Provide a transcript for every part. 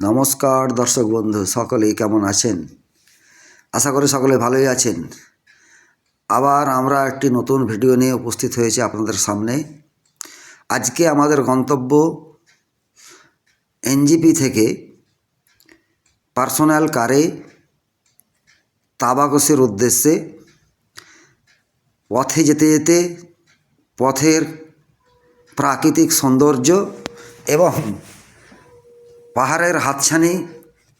নমস্কার দর্শক বন্ধু সকলেই কেমন আছেন? আশা করি সকলে ভালোই আছেন। আবার আমরা একটি নতুন ভিডিও নিয়ে উপস্থিত হয়েছি আপনাদের সামনে। আজকে আমাদের গন্তব্য এনজিপি থেকে পার্সোনাল কারে তাবাকসের উদ্দেশ্যে পথে যেতে যেতে পথের প্রাকৃতিক সৌন্দর্য এবং পাহাড়ের হাতছানি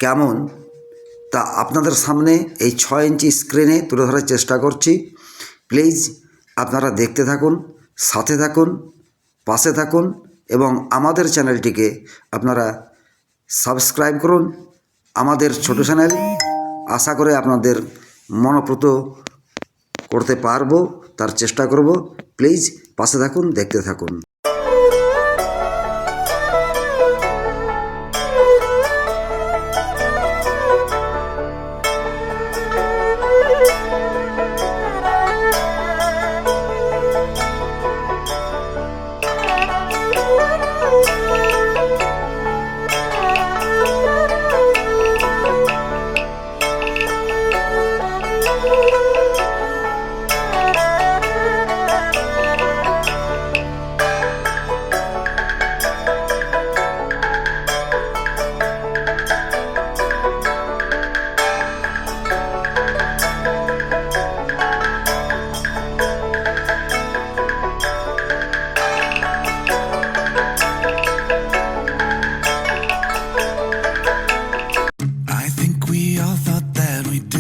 কেমন তা আপনাদের সামনে এই ছয় ইঞ্চি স্ক্রিনে তুলে ধরার চেষ্টা করছি। প্লিজ আপনারা দেখতে থাকুন, সাথে থাকুন, পাশে থাকুন এবং আমাদের চ্যানেলটিকে আপনারা সাবস্ক্রাইব করুন। আমাদের ছোট চ্যানেল, আশা করে আপনাদের মনোপ্রত করতে পারব, তার চেষ্টা করব। প্লিজ পাশে থাকুন, দেখতে থাকুন।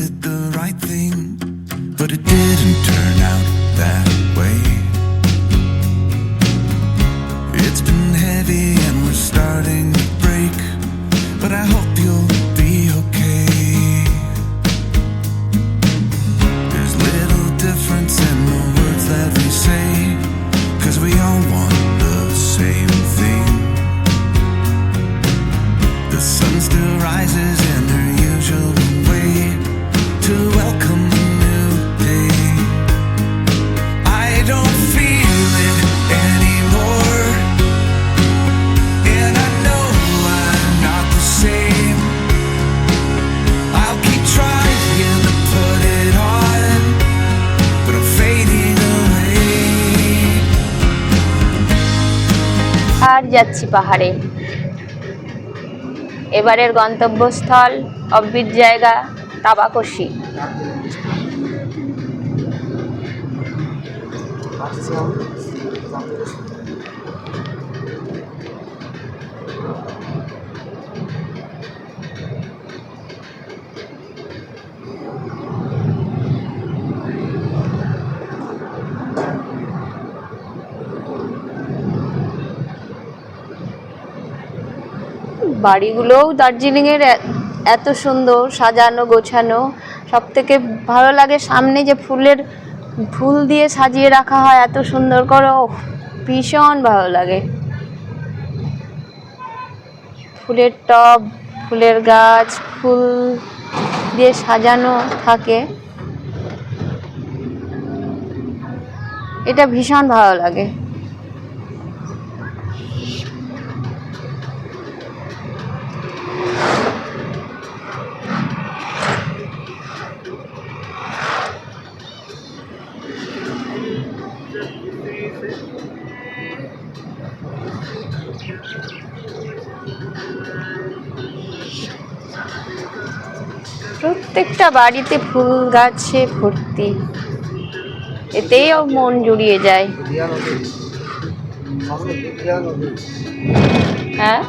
Did the right thing, but it didn't turn out that way. It's been heavy and we're starting to break, but I hope you'll যাচ্ছি পাহাড়ে। এবারের গন্তব্যস্থল অব্বির জায়গা তাবাকশি। বাড়িগুলোও দার্জিলিংয়ের এত সুন্দর, সাজানো, গোছানো। সব থেকে ভালো লাগে সামনে যে ফুলের ফুল দিয়ে সাজিয়ে রাখা হয়, এত সুন্দর করে ভীষণ ভালো লাগে। ফুলের টব, ফুলের গাছ, ফুল দিয়ে সাজানো থাকে। এটা ভীষণ ভালো লাগে। প্রত্যেকটা বাড়িতে ফুল গাছে ভর্তি। এতেই মন জুড়িয়ে যায়। হ্যাঁ?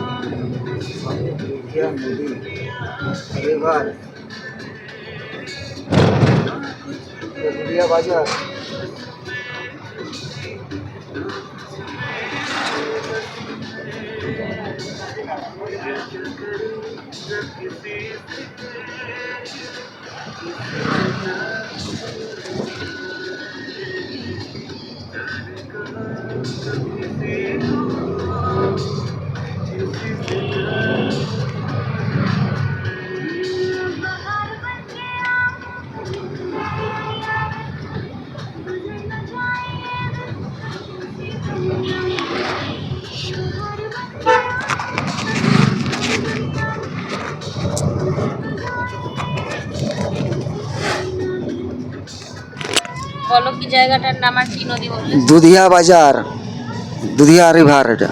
বলো কি জায়গাটার নাম আর কি নদী দুধিয়া বাজার, দুধিয়া রিভার এটা।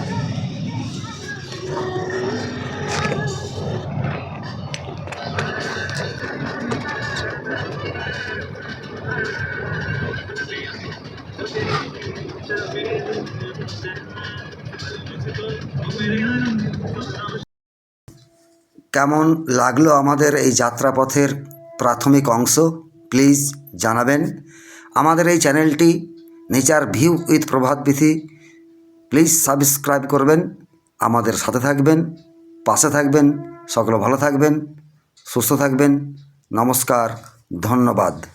কেমন লাগল আমাদের এই যাত্রাপথের প্রাথমিক অংশ? প্লিজ জানাবেন। আমাদের এই চ্যানেলটি nature view with Prabhat Bithi. Please subscribe করবেন, আমাদের সাথে থাকবেন, পাশে থাকবেন, সকলে ভালো থাকবেন, সুস্থ থাকবেন। নমস্কার, ধন্যবাদ।